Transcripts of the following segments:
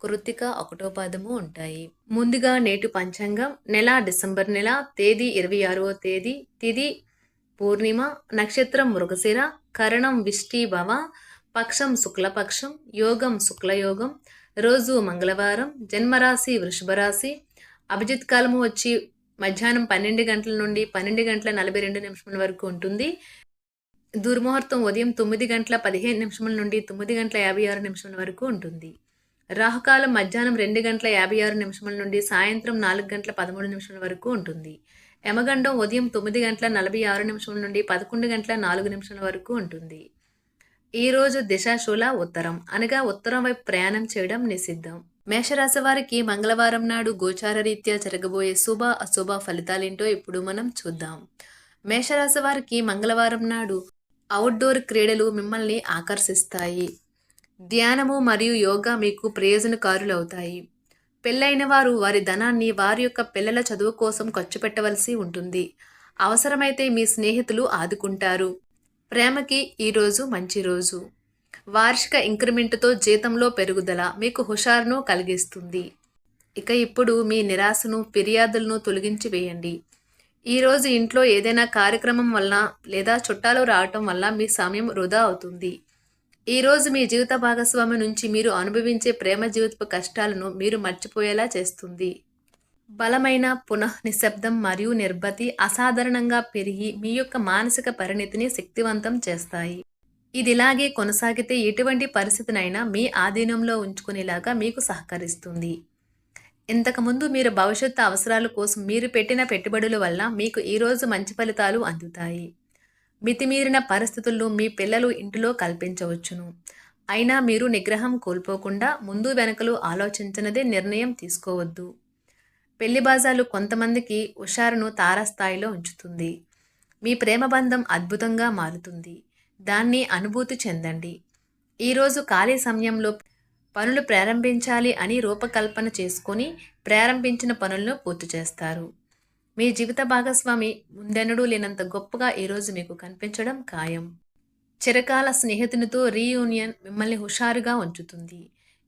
కృత్తిక ఒకటో పాదము ఉంటాయి. ముందుగా నేటి పంచాంగం నెల డిసెంబర్ నెల తేదీ ఇరవై ఆరవ తేదీ తిది పూర్ణిమ నక్షత్రం మృగశిర కరణం విష్టి భవ పక్షం శుక్లపక్షం యోగం శుక్లయోగం రోజు మంగళవారం జన్మరాశి వృషభరాశి అభిజిత్ కాలము వచ్చి మధ్యాహ్నం పన్నెండు గంటల నుండి పన్నెండు గంటల నలభై రెండు నిమిషముల వరకు ఉంటుంది. దుర్ముహూర్తం ఉదయం తొమ్మిది గంటల పదిహేను నిమిషముల నుండి తొమ్మిది గంటల యాభై ఆరు నిమిషముల వరకు ఉంటుంది. రాహుకాలం మధ్యాహ్నం రెండు గంటల యాభై ఆరు నిమిషముల నుండి సాయంత్రం నాలుగు గంటల పదమూడు నిమిషముల వరకు ఉంటుంది. యమగండం ఉదయం తొమ్మిది గంటల నలభై ఆరు నిమిషముల నుండి పదకొండు గంటల నాలుగు నిమిషముల వరకు ఉంటుంది. ఈరోజు దిశాశూల ఉత్తరం. అనగా ఉత్తరం వైపు ప్రయాణం చేయడం నిషిద్ధం. మేషరాశి వారికి మంగళవారం నాడు గోచార రీత్యా జరగబోయే శుభ అశుభ ఫలితాలేంటో ఇప్పుడు మనం చూద్దాం. మేషరాశి వారికి మంగళవారం నాడు అవుట్డోర్ క్రీడలు మిమ్మల్ని ఆకర్షిస్తాయి. ధ్యానము మరియు యోగా మీకు ప్రయోజనకారులవుతాయి. పెళ్ళైన వారు వారి ధనాన్ని వారి యొక్క పిల్లల చదువు కోసం ఖర్చు పెట్టవలసి ఉంటుంది. అవసరమైతే మీ స్నేహితులు ఆదుకుంటారు. ప్రేమకి ఈరోజు మంచి రోజు. వార్షిక ఇంక్రిమెంట్తో జీతంలో పెరుగుదల మీకు హుషారును కలిగిస్తుంది. ఇక ఇప్పుడు మీ నిరాశను ఫిర్యాదులను తొలగించి వేయండి. ఈరోజు ఇంట్లో ఏదైనా కార్యక్రమం వలన లేదా చుట్టాలు రావటం వల్ల మీ సమయం వృధా అవుతుంది. ఈరోజు మీ జీవిత భాగస్వామి నుంచి మీరు అనుభవించే ప్రేమ జీవితపు కష్టాలను మీరు మర్చిపోయేలా చేస్తుంది. బలమైన పునః నిశ్శబ్దం మరియు నిర్భతి అసాధారణంగా పెరిగి మీ యొక్క మానసిక పరిణితిని శక్తివంతం చేస్తాయి. ఇది ఇలాగే కొనసాగితే ఎటువంటి పరిస్థితినైనా మీ ఆధీనంలో ఉంచుకునేలాగా మీకు సహకరిస్తుంది. ఇంతకుముందు మీరు భవిష్యత్తు అవసరాల కోసం మీరు పెట్టిన పెట్టుబడుల వల్ల మీకు ఈరోజు మంచి ఫలితాలు అందుతాయి. మితిమీరిన పరిస్థితుల్లో మీ పిల్లలు ఇంటిలో కల్పించవచ్చును. అయినా మీరు నిగ్రహం కోల్పోకుండా ముందు వెనకలు ఆలోచించినదే నిర్ణయం తీసుకోవద్దు. పెళ్ళి బాజాలు కొంతమందికి హుషారును తారస్థాయిలో ఉంచుతుంది. మీ ప్రేమ బంధం అద్భుతంగా మారుతుంది. దాన్ని అనుభూతి చెందండి. ఈరోజు ఖాళీ సమయంలో పనులు ప్రారంభించాలి అని రూపకల్పన చేసుకొని ప్రారంభించిన పనులను పూర్తి చేస్తారు. మీ జీవిత భాగస్వామి ముందెన్నడూ లేనంత గొప్పగా ఈరోజు మీకు కనిపించడం ఖాయం. చిరకాల స్నేహితునితో రీయూనియన్ మిమ్మల్ని హుషారుగా ఉంచుతుంది.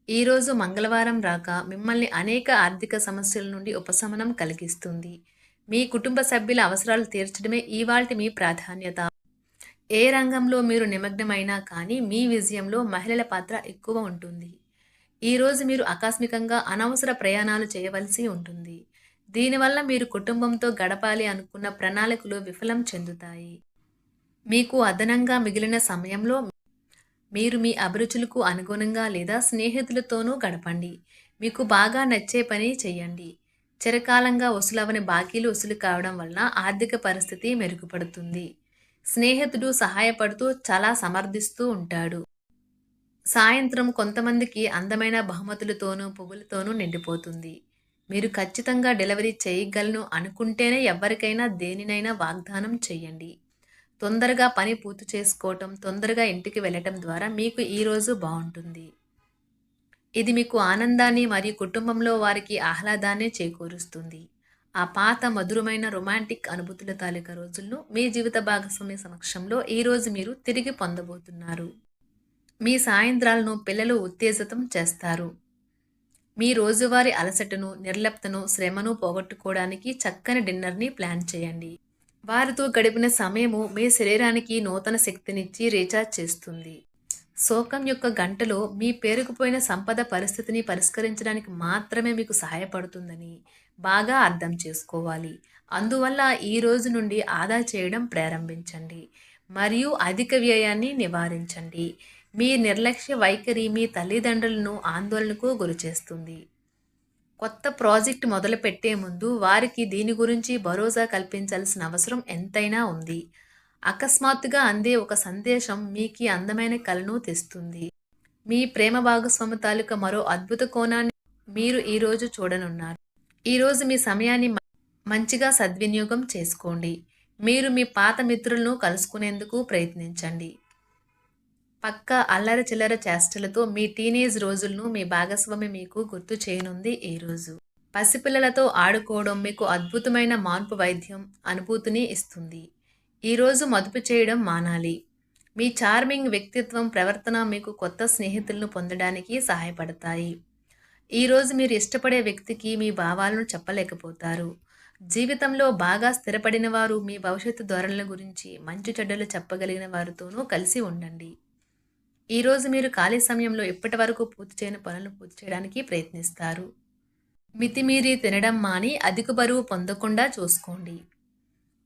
ఈరోజు మంగళవారం రాక మిమ్మల్ని అనేక ఆర్థిక సమస్యల నుండి ఉపశమనం కలిగిస్తుంది. మీ కుటుంబ సభ్యుల అవసరాలు తీర్చడమే ఇవాల్టి మీ ప్రాధాన్యత. ఏ రంగంలో మీరు నిమగ్నమైనా కానీ మీ విజయంలో మహిళల పాత్ర ఎక్కువ ఉంటుంది. ఈరోజు మీరు ఆకస్మికంగా అనవసర ప్రయాణాలు చేయవలసి ఉంటుంది. దీనివల్ల మీరు కుటుంబంతో గడపాలి అనుకున్న ప్రణాళికలు విఫలం చెందుతాయి. మీకు అదనంగా మిగిలిన సమయంలో మీరు మీ అభిరుచులకు అనుగుణంగా లేదా స్నేహితులతోనూ గడపండి. మీకు బాగా నచ్చే పని చేయండి చిరకాలంగా వసూలవని బాకీలు వసూలు కావడం వలన ఆర్థిక పరిస్థితి మెరుగుపడుతుంది. స్నేహితుడు సహాయపడుతూ చాలా సమర్థిస్తూ ఉంటాడు. సాయంత్రం కొంతమందికి అందమైన బహుమతులతోనూ పువ్వులతోనూ నిండిపోతుంది. మీరు ఖచ్చితంగా డెలివరీ చేయగలను అనుకుంటేనే ఎవరికైనా దేనినైనా వాగ్దానం చేయండి. తొందరగా పని పూర్తి చేసుకోవటం తొందరగా ఇంటికి వెళ్ళటం ద్వారా మీకు ఈరోజు బాగుంటుంది. ఇది మీకు ఆనందాన్ని మరియు కుటుంబంలో వారికి ఆహ్లాదాన్ని చేకూరుస్తుంది. ఆ పాత మధురమైన రొమాంటిక్ అనుభూతుల తాలూకా రోజులను మీ జీవిత భాగస్వామి సమక్షంలో ఈరోజు మీరు తిరిగి పొందబోతున్నారు. మీ సాయంత్రాలను పిల్లలు ఉత్తేజితం చేస్తారు. మీ రోజువారీ అలసటను నిర్లప్తను శ్రమను పోగొట్టుకోవడానికి చక్కని డిన్నర్ని ప్లాన్ చేయండి. వారితో గడిపిన సమయము మీ శరీరానికి నూతన శక్తినిచ్చి రీఛార్జ్ చేస్తుంది. శోకం యొక్క గంటలో మీ పేరుకుపోయిన సంపద పరిస్థితిని పరిష్కరించడానికి మాత్రమే మీకు సహాయపడుతుందని బాగా అర్థం చేసుకోవాలి. అందువల్ల ఈ రోజు నుండి ఆదా చేయడం ప్రారంభించండి. మరియు అధిక వ్యయాన్ని నివారించండి. మీ నిర్లక్ష్య వైఖరి మీ తల్లిదండ్రులను ఆందోళనకు గురిచేస్తుంది కొత్త ప్రాజెక్ట్ మొదలుపెట్టే ముందు వారికి దీని గురించి భరోసా కల్పించాల్సిన అవసరం ఎంతైనా ఉంది. అకస్మాత్తుగా అందే ఒక సందేశం మీకు అందమైన కలను తెస్తుంది. మీ ప్రేమ భాగస్వామి తాలూకా మరో అద్భుత కోణాన్ని మీరు ఈరోజు చూడనున్నారు. ఈరోజు మీ సమయాన్ని మంచిగా సద్వినియోగం చేసుకోండి. మీరు మీ పాత మిత్రులను కలుసుకునేందుకు ప్రయత్నించండి. పక్క అల్లరి చిల్లర చేష్టలతో మీ టీనేజ్ రోజులను మీ భాగస్వామి మీకు గుర్తు చేయనుంది ఈ రోజు. పసిపిల్లలతో ఆడుకోవడం మీకు అద్భుతమైన మార్పు వైద్యం అనుభూతిని ఇస్తుంది. ఈరోజు మదుపు చేయడం మానాలి. మీ చార్మింగ్ వ్యక్తిత్వం ప్రవర్తన మీకు కొత్త స్నేహితులను పొందడానికి సహాయపడతాయి. ఈరోజు మీరు ఇష్టపడే వ్యక్తికి మీ భావాలను చెప్పలేకపోతారు. జీవితంలో బాగా స్థిరపడిన వారు మీ భవిష్యత్తు ధోరణుల గురించి మంచి చెడ్డలు చెప్పగలిగిన వారితోనూ కలిసి ఉండండి. ఈరోజు మీరు ఖాళీ సమయంలో ఇప్పటి వరకు పూర్తి చేయని పనులను పూర్తి చేయడానికి ప్రయత్నిస్తారు? మితిమీరి తినడం మాని అధిక బరువు పొందకుండా చూసుకోండి.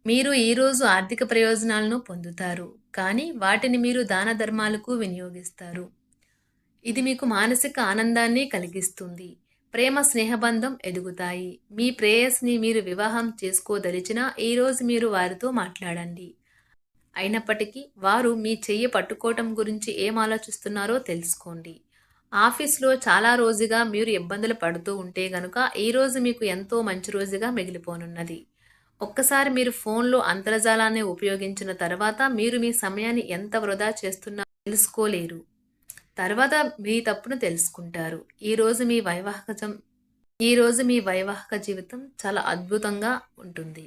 మీరు ఈరోజు ఆర్థిక ప్రయోజనాలను పొందుతారు కానీ వాటిని మీరు దాన ధర్మాలకు వినియోగిస్తారు. ఇది మీకు మానసిక ఆనందాన్ని కలిగిస్తుంది. ప్రేమ స్నేహబంధం ఎదుగుతాయి. మీ ప్రేయస్ని మీరు వివాహం చేసుకోదలిచినా ఈరోజు మీరు వారితో మాట్లాడండి. అయినప్పటికీ వారు మీ చెయ్యి పట్టుకోవటం గురించి ఏం ఆలోచిస్తున్నారో తెలుసుకోండి. ఆఫీస్లో చాలా రోజుగా మీరు ఇబ్బందులు పడుతూ ఉంటే గనుక ఈరోజు మీకు ఎంతో మంచి రోజుగా మిగిలిపోనున్నది. ఒక్కసారి మీరు ఫోన్లో అంతర్జాలాన్ని ఉపయోగించిన తర్వాత మీరు మీ సమయాన్ని ఎంత వృధా చేస్తున్నారో తెలుసుకోలేరు. తర్వాత మీ తప్పును తెలుసుకుంటారు. ఈరోజు మీ వైవాహికజం ఈరోజు మీ వైవాహిక జీవితం చాలా అద్భుతంగా ఉంటుంది.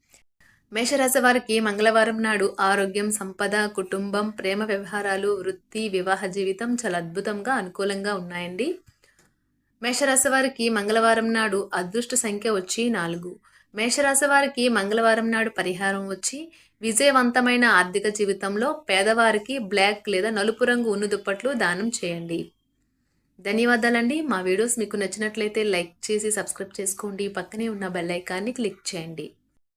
మేషరాశి వారికి మంగళవారం నాడు ఆరోగ్యం సంపద కుటుంబం ప్రేమ వ్యవహారాలు వృత్తి వివాహ జీవితం చాలా అద్భుతంగా అనుకూలంగా ఉన్నాయండి. మేషరాశి వారికి మంగళవారం నాడు అదృష్ట సంఖ్య వచ్చి నాలుగు. మేషరాశి వారికి మంగళవారం నాడు పరిహారం వచ్చి విజయవంతమైన ఆర్థిక జీవితంలో పేదవారికి బ్లాక్ లేదా నలుపు రంగు ఉన్ని దుప్పట్లు దానం చేయండి. ధన్యవాదాలండి. మా వీడియోస్ మీకు నచ్చినట్లయితే లైక్ చేసి సబ్స్క్రైబ్ చేసుకోండి. పక్కనే ఉన్న బెల్ ఐకాన్ని క్లిక్ చేయండి.